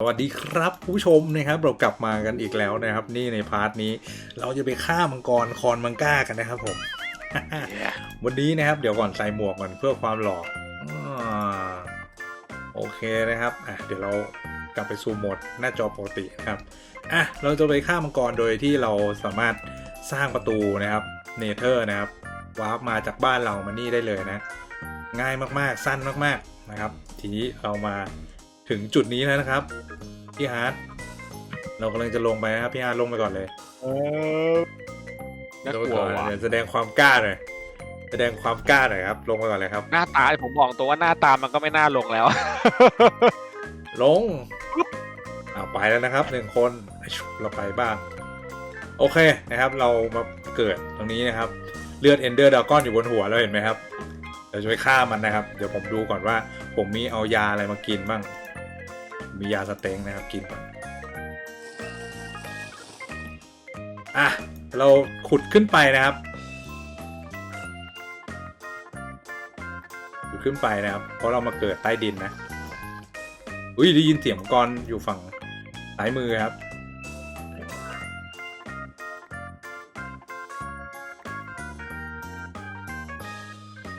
สวัสดีครับผู้ชมนะครับเรากลับมากันอีกแล้วนะครับ นี่ในพาร์ทนี้เราจะไปฆ่ามังกรคอนมังก้ากันนะครับผมวันนี้นะครับ เดี๋ยวก่อนใส่หมวกก่อนเพื่อความหล่อโอเคนะครับอะเดี๋ยวเรากลับไปซูมโหมดหน้าจอปกตินะครับอะเราจะไปฆ่ามังกรโดยที่เราสามารถสร้างประตูนะครับเนเธอร์นะครับวาร์ปมาจากบ้านเรามานี่ได้เลยนะ ง่ายมากๆสั้นมากๆนะครับ ทีนี้เรามา ถึงจุดนี้แล้วนะครับ พี่ฮาร์ดเรากำลังจะลงไปนะครับพี่ฮาร์ดลงไปก่อนเลยเออน่าลงกไปลัวก่อนว่ะเดี๋ยวแสดงความกล้าหน่อยแสดงความกล้าหน่อยครับ ลงไปก่อนเลยครับ หน้าตาผมบอกตัวว่าหน้าตามันก็ไม่น่าลงแล้ว ลงเอาไปแล้วนะครับหนึ่งคนเราไปบ้านโอเคนะครับ เรามาเกิดตรงนี้นะครับ เลือดเอนเดอร์ดากอนอยู่บนหัวเราเห็นไหมครับเราจะไปฆ่ามันนะครับ เดี๋ยวผมดูก่อนว่า ผมมีเอายาอะไรมากินบ้าง มียาสเต็งนะครับกินก่อนอะเราขุดขึ้นไปนะครับขุดขึ้นไปนะครับ เพราะเรามาเกิดใต้ดินนะอุ้ยได้ยินเสียงกรอยู่ฝั่งซ้ายมือครับ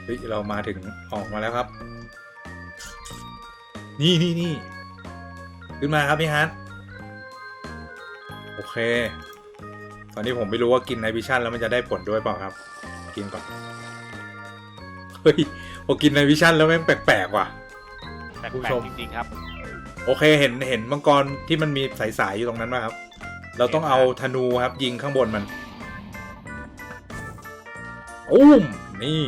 เฮ้ยเรามาถึงออกมาแล้วครับ นี่นี่นี่ ขึ้นมาครับพี่ฮัทโอเค ตอนนี้ผมไม่รู้ว่ากินไนวิชั่นแล้วมันจะได้ผลด้วยเปล่าครับ กินก่อน เฮ้ยพอกินไนวิชั่นแล้วแม่งแปลกๆว่ะ แปลผู้กชม ๆจริงๆครับ โอเคเห็นเห็นมังกรที่มันมีสายๆอยู่ตรงนั้นไหมครับ เราต้องเอาธนูครับ ยิงข้างบนมันอุ้มนี่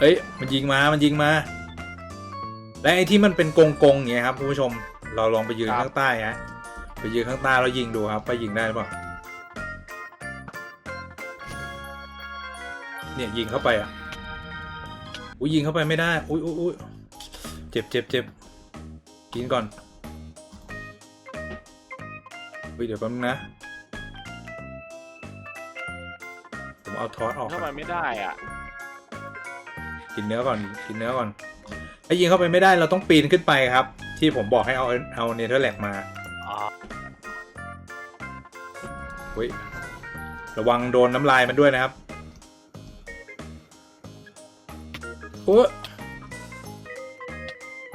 เอ้ย มันยิงมา มันยิงมา และไอ้ที่มันเป็นกงกงๆอย่างเงี้ยครับคุณผู้ชมเราลองไปยืนครับข้างใต้ฮะไปยืนข้างใต้แล้วยิงดูครับไปยิงได้หรือเปล่าเนี่ยยิงเข้าไปอะอุ้ยยิงเข้าไปไม่ได้อุ้ยอุ้ยอุ้ยเจ็บเจ็บเจ็บกินก่อนอุ้ยเดี๋ยวแป๊บนึงนะผมเอาทอสออกก่ถ้าอนมันไม่ได้อะ กินเนื้อก่อนกินเนื้อก่อน ถ้ายิงเข้าไปไม่ได้เราต้องปีนขึ้นไปครับ ที่ผมบอกให้เอาเอาเนเธอร์แลกมาอ๋อเฮ้ยระวังโดนน้ำลายมันด้วยนะครับโอ้ย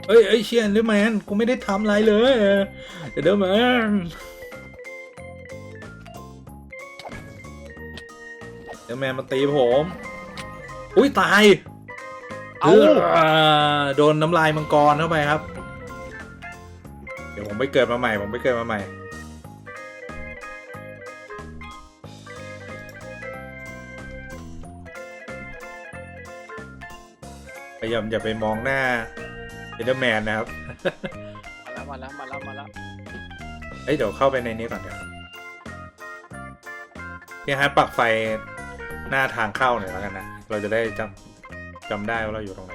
เอ้ยเอ้ยเชียนเดอร์แมนกูไม่ได้ทำอะไรเลยเดอร์แมนเดอร์แมนมาตีผม อุ้ยตาย เอาเออโดนน้ำลายมังกรเข้าไปครับ เดี๋ยวผมไปเกิดมาใหม่ ผมไปเกิดมาใหม่ พยายามอย่าไปมองหน้าเอเดอร์แมนนะครับ มาแล้วมาแล้วมาแล้วมาแล้วเอ้ยเดี๋ยวเข้าไปในนี้ก่อนเดี๋ยวเนี่ยฮะปักไฟหน้าทางเข้าหน่อยแล้วกันนะ เราจะได้จำ จำได้ว่าเราอยู่ตรงไหน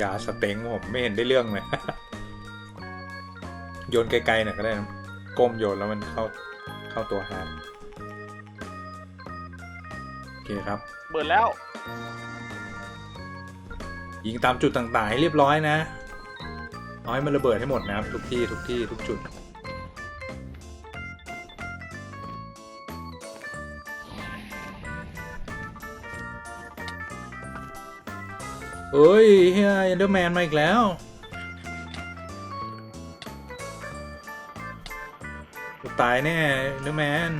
ยาสเต็งผมไม่เห็นได้เรื่องเลย โยนไกลๆหน่อยก็ได้นะก้มโยนแล้วมันเข้าเข้าตัวฮาร์ดโอเคครับ เปิดแล้ว ยิงตามจุดต่างๆให้เรียบร้อยนะ เอาให้มันระเบิดให้หมดนะครับ ทุกที่ทุกที่ทุกจุด เฮ้ยเฮียเอนเดอร์แมนมาอีกแล้ว ตายแน่เอนเดอร์แมน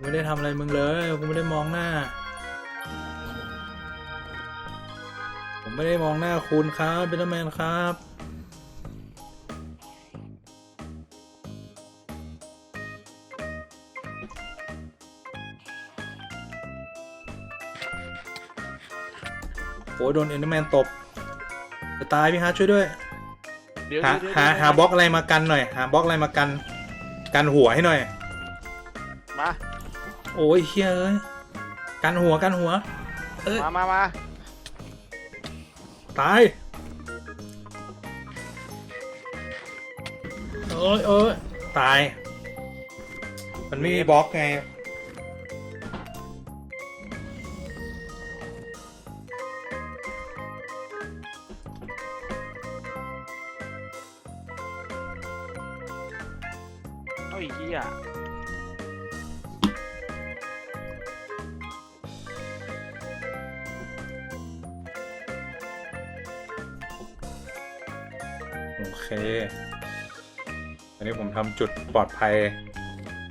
ไม่ได้ทำอะไรมึงเลย กูไม่ได้มองหน้า ไม่ได้มองหน้าคุณครับเบนแมนครับโอ้ยโดนเอนเดอร์แมนตบจะตายพี่ฮาร์ดช่วยด้วย เดี๋ยวหาเดี๋ยวหาเดี๋ยวหาบล็อกอะไรมากันหน่อย หาบล็อกอะไรมากัน กันหัวให้หน่อย มา โอ้ยเฮียเอ้ย กันหัวกันหัวเอ้ยมามามา ตายโอ้ยโอ้ยตาย มันไม่มีบล็อกไง ทำจุดปลอดภัย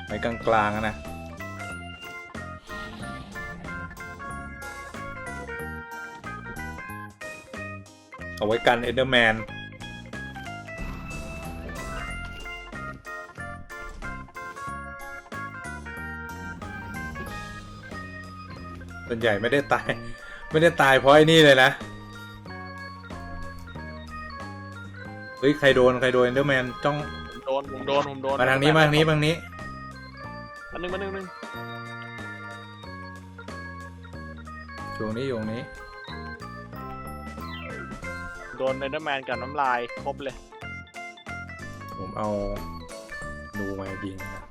ไว้กลางๆนะเอาไว้กันเอเดอร์แมนส่วนใหญ่ไม่ได้ตาย ไม่ได้ตายเพราะไอ้นี่เลยนะ เฮ้ย ใครโดน ใครโดนเอเดอร์แมนจ้อง นผมโดนผมโดนมาทางนี้มาทางนี้มาทางนี้มาหนึ่งมาหนึ่งมาหนึ่งอยู่ตรงนี้อยู่ตรงนี้ โดนเนเธอร์แมนกับน้ำลายครบเลย ผมเอาดูมายิงนะ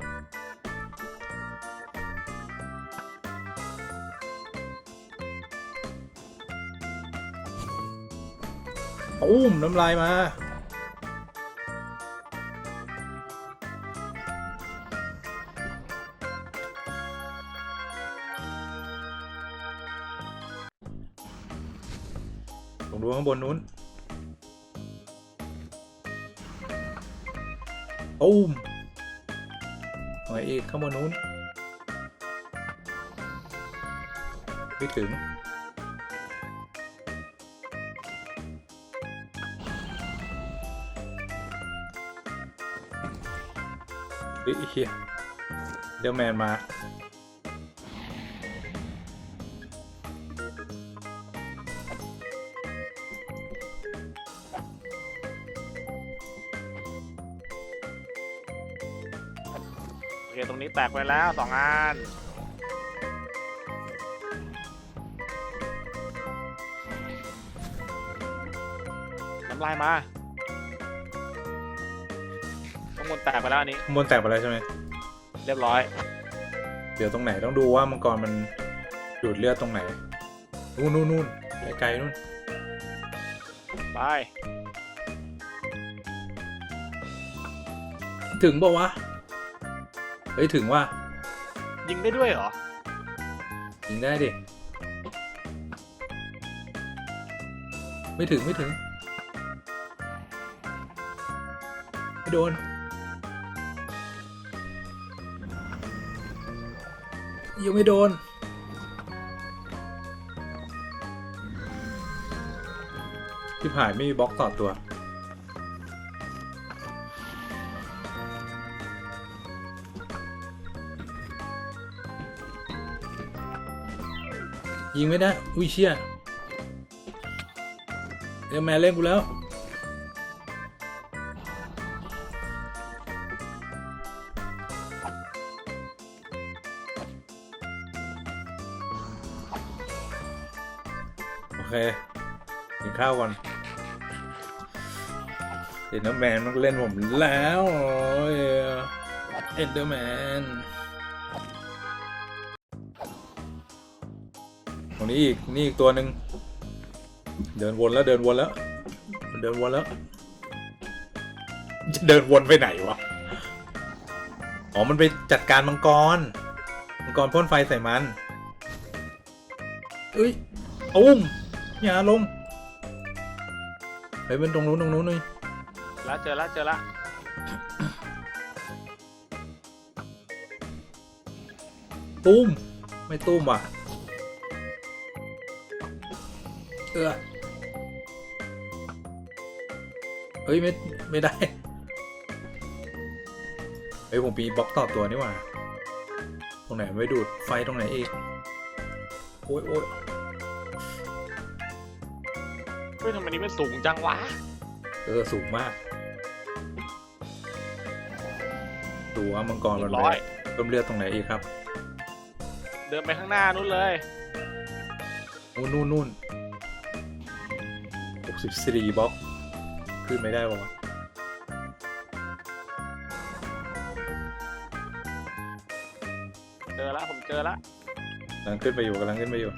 อุ้มน้ำลายมา บนนู้นอุ้มหอยอีกข้างบนนู้นไม่ถึง เฮ้ยเฮียเดี๋ยวแมนมา เคตรงนี้แตกไปแล้วสองอันน้ำลายมาข้างบนแตกไปแล้วอันนี้ข้างบนแตกไปแล้วใช่ไหมเรียบร้อย เดี๋ยวตรงไหนต้องดูว่ามังกรมันดูดเลือดตรงไหนนู่นนู่นนู่นไกลๆนู่นไปถึงปะวะ เฮ้ยถึงว่ายิงได้ด้วยเหรอ ยิงได้ดิ ไม่ถึงไม่ถึง ไม่โดน ยังไม่โดน ที่ผ่านไม่มีบล็อกต่อตัว ยิงไม่ได้ อุ้ยเชี่ยเดี๋ยวแม่เล่นกูแล้วโอเคกินข้าวก่อนเอ็นเดอร์แมนมันเล่นผมแล้ว เอ็นเดอร์แมน รงนี้อีก นี่อีกตัวหนึ่งเดินวนแล้วเดินวนแล้ว เดินวนแล้ว จะเดินวนไปไหนวะ อ๋อ มันไปจัดการมังกร มังกรพ่นไฟใส่มันเอ้ยอุ้มอย่าลงไปเป็นตรงนู้นตรงนู้นเลยแล้วเจอแล้วเจอแล้วตุ้ม ไม่ตุ้มว่ะ เออเฮ้ย ไม่ ไม่ได้ เฮ้ย ผมมีบล็อกต่อตัวนี่หว่า ตรงไหนไม่ดูด ไฟตรงไหนอีก โอ้ยโอ้ยเฮ้ยทำไมนี้มันสูงจังวะ เออ สูงมาก ดูว่ามังกรเรีมัยนบไปร้อยเพิ่มเลือดตรงไหนอีกครับ เดินไปข้างหน้านู้นเลย นู่นนู่นนู่น หกสิบสี่บล็อกขึ้นไม่ได้ปะวะเจอแล้วผมเจอแล้วกำลังขึ้นไปอยู่กำลังขึ้นไปอยู่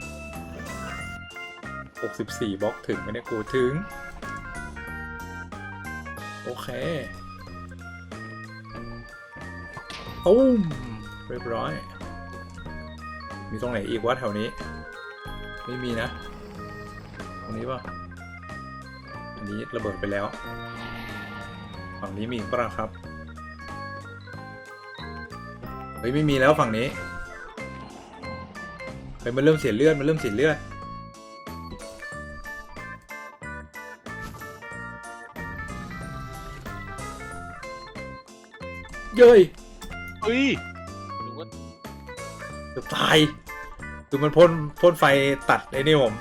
หกสิบสี่บล็อกถึงไหมเนี่ยกูถึง โอเคตุ้มเรียบร้อย มีตรงไหนอีกวะแถวนี้ ไม่มีนะ ตรงนี้ป่ะอั นนี้ระเบิดไปแล้ว ฝั่งนี้มีอีกป่ะครับ เฮ้ยไม่มีแล้วฝั่งนี้เฮ้ยมันเริ่มเสียเลือดมันเริ่มเสียเลือดเย้ยเฮ้ยดูว่าเกือบตายคือมันพ่นพ่นไฟตัดไอ้นี่ผม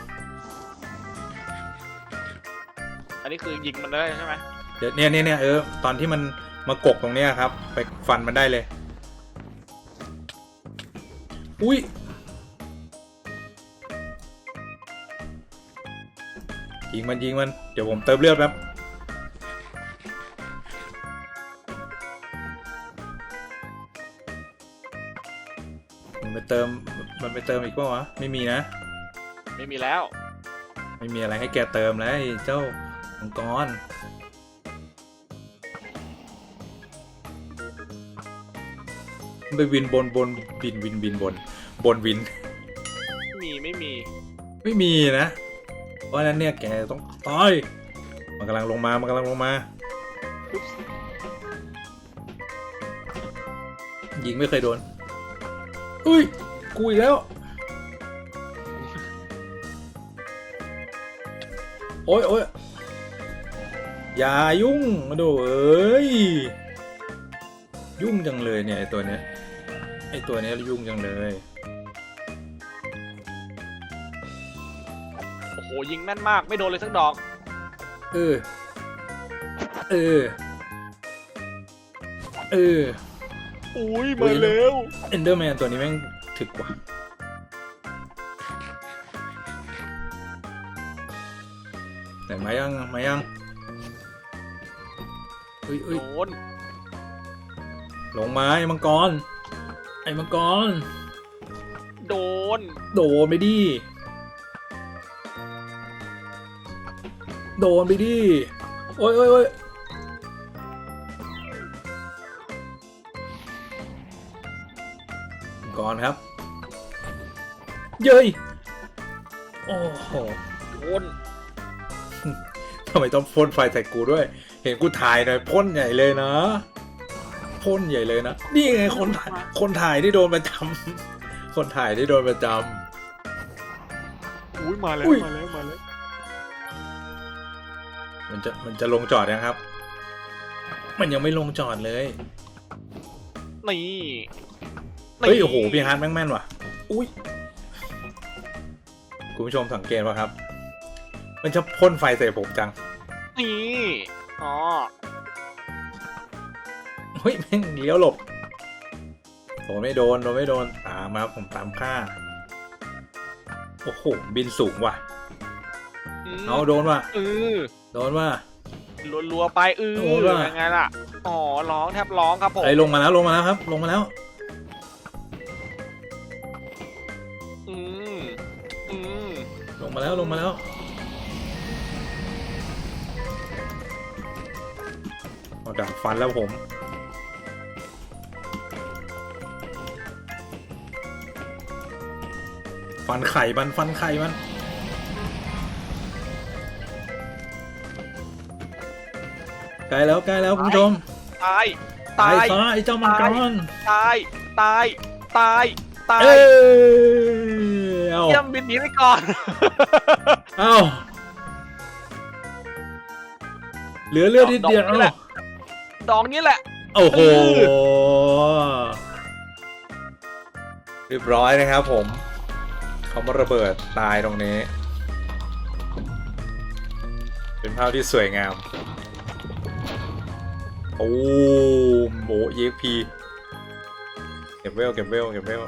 อันนี้คือยิงมันได้ใช่ไหมเดี๋ยวเนี่ยเนี่ยเนี่ยเออตอนที่มันมากกตรงเนี้ยครับ ไปฟันมันได้เลย อุ้ยยิงมันยิงมันเดี๋ยวผมเติมเลือดแป๊บมันไปเติมมันไปเติมอีกเปล่าวะไม่มีนะ ไม่มีแล้ว ไม่มีอะไรให้แกเติมแล้วไอ้เจ้า มังกรไปวินบนบนบินวินวินบน บนวินไม่มีไม่มี ไม่มีนะ เพราะฉะนั้นเนี่ยแกต้องตายมันกำลังลงมา มันกำลังลงมาปุ๊บยิงไม่เคยโดน อุ้ย กูอีกแล้ว โอ้ยโอ้ย อย่ายุ่งมาดูเอ้ย ยุ่งจังเลยเนี่ยไอตัวเนี้ยไอตัวเนี้ยยุ่งจังเลยโอ้โหยิงแม่นมากไม่โดนเลยสักดอก เออ เออ เอออุ้ยเฮ้มายแล้วเอนเดอร์แมนตัวนี้แม่งถึกกว่าไหนมายังมายัง เอ้ยเอ้ยโดนลงมาไอ้มังกร ไอ้มังกร โดน โดนไปดิ โดนไปดิ โอ้ยโอ้ยโอ้ยมังกรครับ เย้ย โอ้โหโดนทำไมต้องพ่นไฟใส่กูด้วยเห็นกูถ่ายหน่อยพ่นใหญ่เลยนะพ่นใหญ่เลยนะ นี่ไงคนถ่ายคนถ่ายที่โดนประจำคนถ่ายที่โดนประจอุ้ยมาแล้วอุ้ยมาแล้วมาแล้วำมันจะมันจะลงจอดยังครับ มันยังไม่ลงจอดเลยนี่เฮ้ยโอ้โหพี่ฮาร์ดแม่งแม่นว่ะ อุ้ยคุณผู้ชมสังเกตว่าครับ มันจะพ่นไฟใส่ผมจังนี่ อ๋อ เฮ้ยแม่งเลี้ยวหลบโดนไม่โดนโดนไม่โดนตามมาครับผมตามค่าโอ้โหบินสูงว่ะมเอาโดนว่ะเออโดนว่ะ รัวๆไปเออโดนว่ะยังไงล่ะ อ๋อ ร้องแทบร้องครับผม ไอ้ยลงมาแล้วลงมาแล้วครับ ลงมาแล้ว อืมอืมลงมาแล้วลงมาแล้ว เอาดับฟันแล้วผม ฟันไข่มันฟันไข่มันใกล้แล้วใกล้แล้วคุณผู้ชมตาย ตาตายยซะไอ้เจ้ามังกรตาย ตาย ตาย ตายเอ้ยเอาเยี่ยมบินหนีไปก่อน เอาเหลือเลือดนิดเดียว ดอกนี่แหละดอกนี้แหละ โอ้โหเอเรียบร้อยนะครับผม เขามาระเบิดตายตรงนี้ เป็นภาพที่สวยงาม โอ้โหเอ็กพีเก็บเวล เก็บเวล เก็บเวล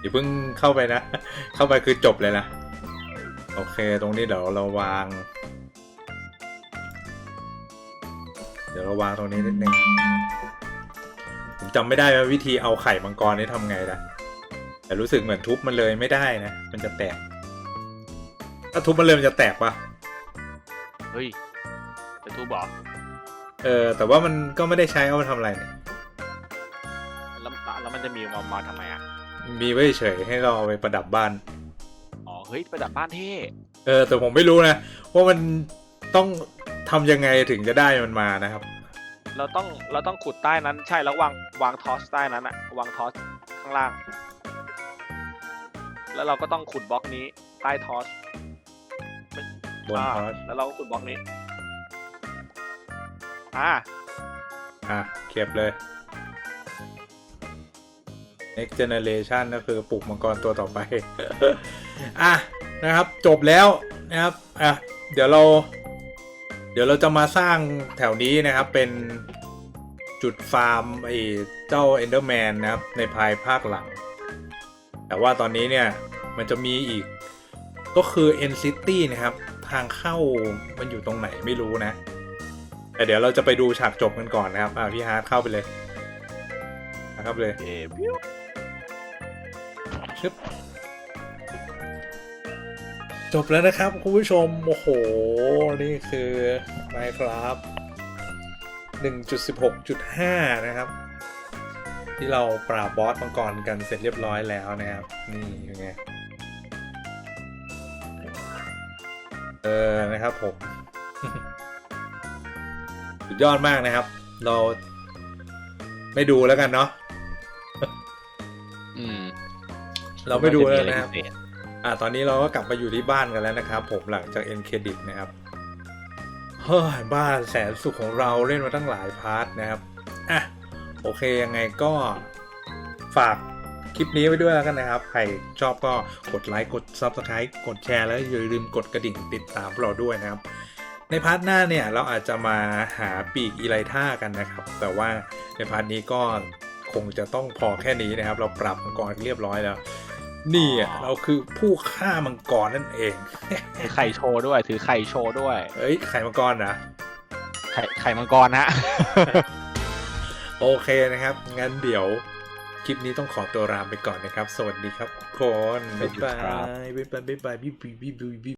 อย่าเพิ่งเข้าไปนะ เข้าไปคือจบเลยนะ โอเค ตรงนี้เดี๋ยวเราวางวดี๋ยวเราวางตรงนี้นิดนึง ผมจำไม่ได้ว่าวิธีเอาไข่มังกรนี่ทำไงนะแต่รู้สึกเหมือนทุบมันเลยไม่ได้นะ มันจะแตก ถ้าทุบมันเลยมันจะแตกปะเฮ้ยจะทูบบอกเออ แต่ว่ามันก็ไม่ได้ใช้เอามาทำอะไรเนี่ยแล้วแล้วมันจะมีมามาทำไมอะ มีไว้เฉยให้เราเอาไปประดับบ้านอ๋อ เฮ้ยประดับบ้านเท่เออแต่ผมไม่รู้นะว่ามันต้องทำยังไงถึงจะได้มันมานะครับ เราต้องเราต้องขุดใต้นั้นใช่แล้ววางวางทอสใต้นั้นอะวางทอสข้างล่าง แล้วเราก็ต้องขุดบล็อกนี้ใต้ทอสบนอ่าทอสแล้วเราก็ขุดบล็อกนี้อ่าอะเก็บเลย next generation ก็คือปลูกมังกรตัวต่อไป อะนะครับจบแล้วนะครับอะเดี๋ยวเรา เดี๋ยวเราจะมาสร้างแถวนี้นะครับเป็นจุดฟาร์มไอ้เจ้า Enderman นนะครับในภายภาคหลัง แต่ว่าตอนนี้เนี่ยมันจะมีอีกก็คือ End City นะครับ ทางเข้ามันอยู่ตรงไหนไม่รู้นะ แต่เดี๋ยวเราจะไปดูฉากจบกันก่อนนะครับอ่าพี่ฮาร์ดเข้าไปเลยนะครับเลยชึบ จบแล้วนะครับคุณผู้ชม โอ้โห นี่คือ Minecraft 1.16.5 นะครับ ที่เราปราบบอสมังกรกันเสร็จเรียบร้อยแล้วนะครับ นี่ยังไง เออ นะครับผม สุดยอดมากนะครับ เราไม่ดูแล้วกันเนาะอืมเราไม่ดูแล้วนะครับ อ่าตอนนี้เราก็กลับมาอยู่ที่บ้านกันแล้วนะครับ ผมหลังจากเอ็นเครดิตนะครับเฮ้ยบ้านแสนสุขของเราเล่นมาตั้งหลายพาร์ทนะครับอะโอเคยังไงก็ฝากคลิปนี้ไว้ด้วยแล้วกันนะครับ ใครชอบก็กดไลค์กด Subscribe กดแชร์แล้วอย่าลืมกดกระดิ่งติดตามพวกเราด้วยนะครับ ในพาร์ทหน้าเนี่ยเราอาจจะมาหาปีกอีไลท่ากันนะครับ แต่ว่าในพาร์ทนี้ก็คงจะต้องพอแค่นี้นะครับ เราปรับมังกรเรียบร้อยแล้ว นี่อะเราคือผู้ฆ่ามังกรนั่นเองถือไข่โชว์ด้วย ถือไข่โชว์ด้วย เอ้ยไข่มังกรนะไข่ไข่มังกรนะโอเคนะครับ งั้นเดี๋ยวคลิปนี้ต้องขอตัวลาไปก่อนนะครับ สวัสดีครับทุกคนบ๊ายบายบ๊ายบายบ๊ายบายบ๊ายบายบ๊ายบาย